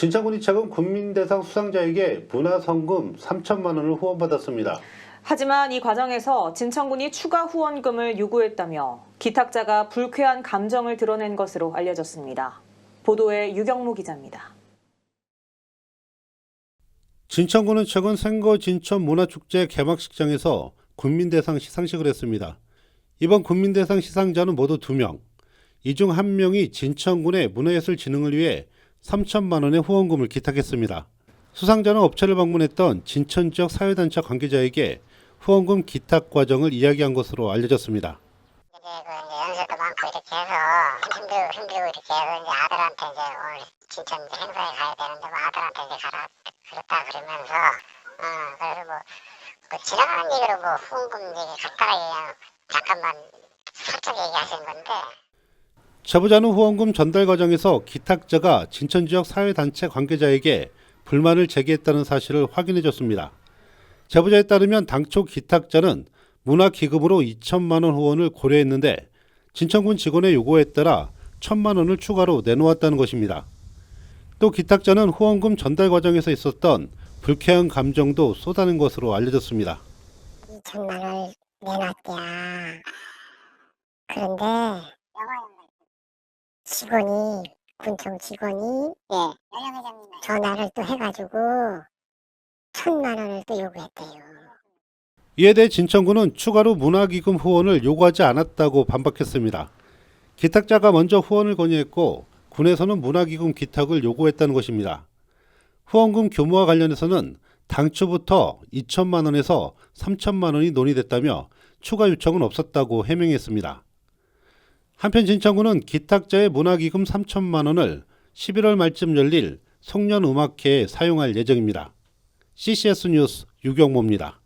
진창군이 최근 국민대상 수상자에게 문화성금 3천만 원을 후원받았습니다. 하지만 이 과정에서 진천군이 추가 후원금을 요구했다며 기탁자가 불쾌한 감정을 드러낸 것으로 알려졌습니다. 보도에 유경무 기자입니다. 진천군은 최근 생거 진천 문화축제 개막식장에서 국민대상 시상식을 했습니다. 이번 국민대상 시상자는 모두 두 명. 이중한 명이 진천군의 문화예술 진흥을 위해 3천만 원의 후원금을 기탁했습니다. 수상자는 업체를 방문했던 진천 지역 사회단체 관계자에게 후원금 기탁 과정을 이야기한 것으로 알려졌습니다. 그 연세도 많고 이렇게 해서 힘들고 힘들고 이렇게 해서 이제 아들한테 이제 오늘 진천 이제 행사에 가야 되는데 뭐 아들한테 이제 가라 그랬다 그러면서 어 그래서 뭐그 지나가는 얘기로 뭐 후원금 얘기 갖다가 그냥 잠깐만 살짝 얘기하신 건데 제보자는 후원금 전달 과정에서 기탁자가 진천 지역 사회단체 관계자에게 불만을 제기했다는 사실을 확인해 줬습니다. 제보자에 따르면 당초 기탁자는 문화기금으로 2천만 원 후원을 고려했는데 진천군 직원의 요구에 따라 1천만 원을 추가로 내놓았다는 것입니다. 또 기탁자는 후원금 전달 과정에서 있었던 불쾌한 감정도 쏟아낸 것으로 알려졌습니다. 2천만 원을 내놨대야 그런데 직원이 군청 직원이 전화를 또 해가지고 천만 원을 또 요구했대요. 이에 대해 진천군은 추가로 문화기금 후원을 요구하지 않았다고 반박했습니다. 기탁자가 먼저 후원을 건의했고 군에서는 문화기금 기탁을 요구했다는 것입니다. 후원금 규모와 관련해서는 당초부터 2천만 원에서 3천만 원이 논의됐다며 추가 요청은 없었다고 해명했습니다. 한편 진천군은 기탁자의 문화기금 3천만 원을 11월 말쯤 열릴 송년음악회에 사용할 예정입니다. CCS 뉴스 유경모입니다.